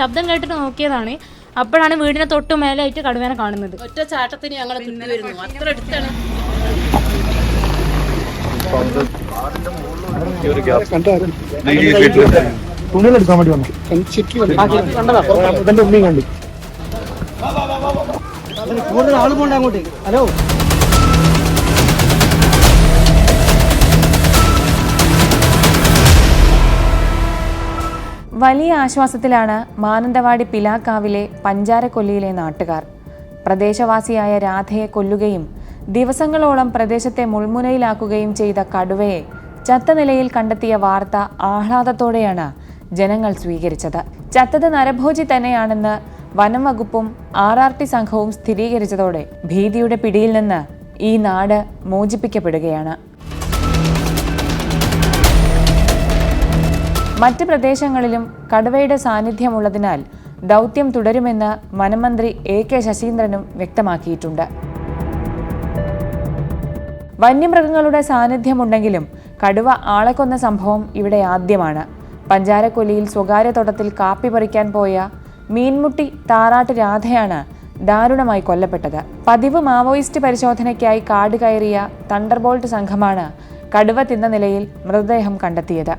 ശബ്ദം കേട്ടിട്ട് നോക്കിയതാണ് അപ്പോഴാണ് വീടിന് തൊട്ട് മേലായിട്ട് കടുവേനെ കാണുന്നത് ഒറ്റ ചാട്ടത്തിന് ഞങ്ങൾ കിട്ടി വരുന്നു അത്ര അടുത്താണ് തുണിയിലെടുക്കാൻ വേണ്ടി വന്നു ഉമ്മയും കണ്ടു കൂടുതൽ ആൾ പോണ്ട അങ്ങോട്ട് ഹലോ വലിയ ആശ്വാസത്തിലാണ് മാനന്തവാടി പിലാക്കാവിലെ പഞ്ചാരക്കൊല്ലിയിലെ നാട്ടുകാർ. പ്രദേശവാസിയായ രാധയെ കൊല്ലുകയും ദിവസങ്ങളോളം പ്രദേശത്തെ മുൾമുനയിലാക്കുകയും ചെയ്ത കടുവയെ ചത്ത നിലയിൽ കണ്ടെത്തിയ വാർത്ത ആഹ്ലാദത്തോടെയാണ് ജനങ്ങൾ സ്വീകരിച്ചത്. ചത്തത് നരഭോജി തന്നെയാണെന്ന് വനം വകുപ്പും ആർ ആർ ടി സംഘവും സ്ഥിരീകരിച്ചതോടെ ഭീതിയുടെ പിടിയിൽ നിന്ന് ഈ നാട് മോചിപ്പിക്കപ്പെടുകയാണ്. മറ്റ് പ്രദേശങ്ങളിലും കടുവയുടെ സാന്നിധ്യമുള്ളതിനാൽ ദൗത്യം തുടരുമെന്ന് വനമന്ത്രി എ കെ ശശീന്ദ്രനും വ്യക്തമാക്കിയിട്ടുണ്ട്. വന്യമൃഗങ്ങളുടെ സാന്നിധ്യമുണ്ടെങ്കിലും കടുവ ആളെക്കൊന്ന കൊന്ന സംഭവം ഇവിടെ ആദ്യമാണ്. പഞ്ചാരക്കൊലിയിൽ സ്വകാര്യ തോട്ടത്തിൽ കാപ്പി പറിക്കാൻ പോയ മീൻമുട്ടി താറാട്ട് രാധയാണ് ദാരുണമായി കൊല്ലപ്പെട്ടത്. പതിവ് മാവോയിസ്റ്റ് പരിശോധനയ്ക്കായി കാട് കയറിയ തണ്ടർബോൾട്ട് സംഘമാണ് കടുവ തിന്ന നിലയിൽ മൃതദേഹം കണ്ടെത്തിയത്.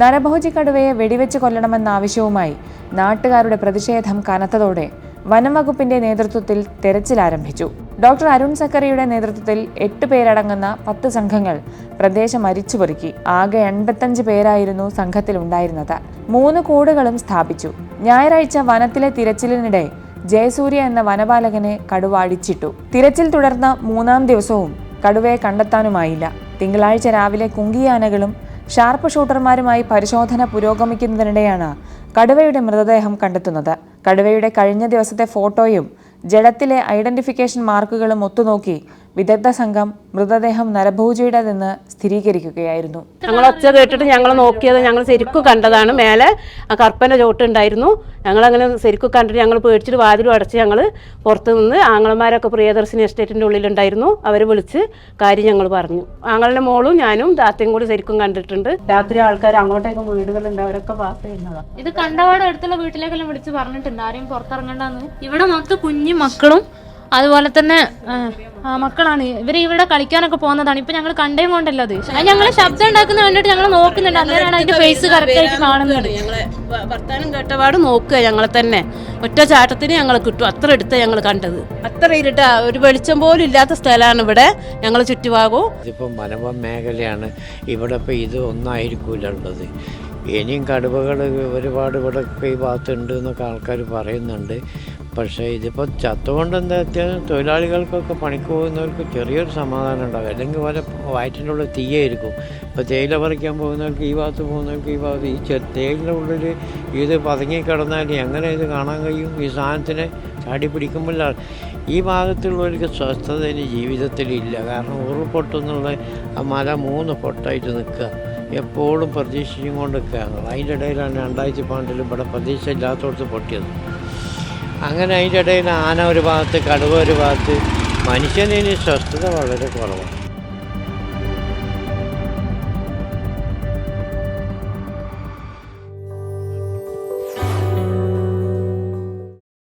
നരഭോജി കടുവയെ വെടിവെച്ച് കൊല്ലണമെന്ന ആവശ്യവുമായി നാട്ടുകാരുടെ പ്രതിഷേധം കനത്തതോടെ വനംവകുപ്പിന്റെ നേതൃത്വത്തിൽ തെരച്ചിൽ ആരംഭിച്ചു. ഡോക്ടർ അരുൺ സക്കറിയുടെ നേതൃത്വത്തിൽ എട്ട് പേരടങ്ങുന്ന പത്ത് സംഘങ്ങൾ പ്രദേശം അരിച്ചുപെറുക്കി ആകെ എൺപത്തഞ്ച് പേരായിരുന്നു സംഘത്തിൽ ഉണ്ടായിരുന്നത് മൂന്ന് കൂടുകളും സ്ഥാപിച്ചു. ഞായറാഴ്ച വനത്തിലെ തിരച്ചിലിനിടെ ജയസൂര്യ എന്ന വനപാലകനെ കടുവ അടിച്ചിട്ടു തിരച്ചിൽ തുടർന്ന മൂന്നാം ദിവസവും കടുവയെ കണ്ടെത്താനുമായില്ല. തിങ്കളാഴ്ച രാവിലെ കുങ്കിയാനകളും ഷാർപ്പ് ഷൂട്ടർമാരുമായി പരിശോധന പുരോഗമിക്കുന്നതിനിടെയാണ് കടുവയുടെ മൃതദേഹം കണ്ടെത്തുന്നത്. കടുവയുടെ കഴിഞ്ഞ ദിവസത്തെ ഫോട്ടോയും ജഡത്തിലെ ഐഡന്റിഫിക്കേഷൻ മാർക്കുകളും ഒത്തുനോക്കി വിദഗ്ധ സംഘം മൃതദേഹം നരഭൂജിയുടേതെന്ന് സ്ഥിരീകരിക്കുകയായിരുന്നു. ഞങ്ങൾ ഒച്ച കേട്ടിട്ട് ഞങ്ങൾ നോക്കിയത് ഞങ്ങൾ ശരിക്കും കണ്ടതാണ്. മേലെ ആ കർപ്പന്റെ ചോട്ടുണ്ടായിരുന്നു ഞങ്ങളങ്ങനെ ശരിക്കും കണ്ടിട്ട് ഞങ്ങൾ പേടിച്ചിട്ട് വാതിലും അടച്ച് ഞങ്ങൾ പുറത്തു നിന്ന് ആങ്ങളമാരൊക്കെ പ്രിയദർശിനി എസ്റ്റേറ്റിന്റെ ഉള്ളിലുണ്ടായിരുന്നു. അവർ വിളിച്ച് കാര്യം ഞങ്ങൾ പറഞ്ഞു. ആങ്ങളുടെ മോളും ഞാനും താത്തയും കൂടി ശരിക്കും കണ്ടിട്ടുണ്ട്. രാത്രി ആൾക്കാർ അങ്ങോട്ടേക്ക് വീടുകളുണ്ട് അവരൊക്കെ പാസ് ചെയ്യുന്നതാണ് ഇത് കണ്ടപാട് അടുത്തുള്ള വീട്ടിലേക്കെല്ലാം വിളിച്ച് പറഞ്ഞിട്ടുണ്ട്. ആരെയും പുറത്തിറങ്ങണ്ടെന്ന്. ഇവിടെ മൊത്തം കുഞ്ഞു മക്കളും അതുപോലെ തന്നെ ആ, മക്കളാണ്. ഇവർ ഇവിടെ കളിക്കാനൊക്കെ പോകുന്നതാണ്. ഇപ്പൊ ഞങ്ങൾ കണ്ടേം കൊണ്ടല്ലോ അത്. ഞങ്ങൾ ശബ്ദം ഉണ്ടാക്കുന്ന കണ്ടിട്ട് ഞങ്ങൾ നോക്കുന്നുണ്ട്. അന്നേരമാണ് അതിന്റെ ഫേസ് കറക്റ്റ് ആയിട്ട് കാണുന്നത്. ഞങ്ങളെ വർത്താനം കേട്ടപാട് നോക്കുക ഞങ്ങളെ തന്നെ. ഒറ്റ ചാട്ടത്തിന് ഞങ്ങൾ കിട്ടും. അത്ര എടുത്ത ഞങ്ങൾ കണ്ടത്. അത്ര ഇരുട്ട. ഒരു വെളിച്ചം പോലും ഇല്ലാത്ത സ്ഥലമാണ് ഇവിടെ. ഞങ്ങൾ ചുറ്റുഭാഗവും. ഇതിപ്പോ മലബാർ മേഖലയാണ്. ഇവിടെ ഇപ്പൊ ഇത് ഒന്നായിരിക്കൂല ഉള്ളത്. ഇനിയും കടുവകൾ ഒരുപാട് ഇവിടെ ഈ ഭാഗത്തുണ്ട് എന്നൊക്കെ ആൾക്കാർ പറയുന്നുണ്ട്. പക്ഷേ ഇതിപ്പോൾ ചത്തുകൊണ്ട് എന്താ വെച്ചാൽ തൊഴിലാളികൾക്കൊക്കെ പണിക്ക് പോകുന്നവർക്ക് ചെറിയൊരു സമാധാനം ഉണ്ടാകും. അല്ലെങ്കിൽ പോലെ വയറ്റിന്റെ ഉള്ളിൽ തീയായിരിക്കും. ഇപ്പോൾ തേയില പറിക്കാൻ പോകുന്നവർക്ക് ഈ ഭാഗത്ത് പോകുന്നവർക്ക് ഈ ഭാഗത്ത് ഈ തേയിലിന്റെ തേയില ഉള്ളിൽ ഇത് പതുങ്ങിക്കിടന്നാൽ എങ്ങനെ ഇത് കാണാൻ കഴിയും? ഈ സാധനത്തിനെ ചാടി പിടിക്കുമ്പോൾ ഈ ഭാഗത്തുള്ളവർക്ക് സ്വസ്ഥത ഇനി ജീവിതത്തിലില്ല. കാരണം ഉരുൾപൊട്ടെന്നുള്ള ആ മല മൂന്ന് പൊട്ടായിട്ട് നിൽക്കുക. എപ്പോഴും പ്രതീക്ഷിച്ചും കൊണ്ട് കയറുന്നത് അതിന്റെ ഇടയിലാണ് രണ്ടായിരത്തി പാണ്ടിൽ ഇവിടെ പ്രതീക്ഷ ഇല്ലാത്തടത്ത് പൊട്ടിയത്. അങ്ങനെ അതിന്റെ ഇടയിൽ ആന ഒരു ഭാഗത്ത് കടുവ ഒരു ഭാഗത്ത് മനുഷ്യന് സ്വസ്ഥത വളരെ കുറവാണ്.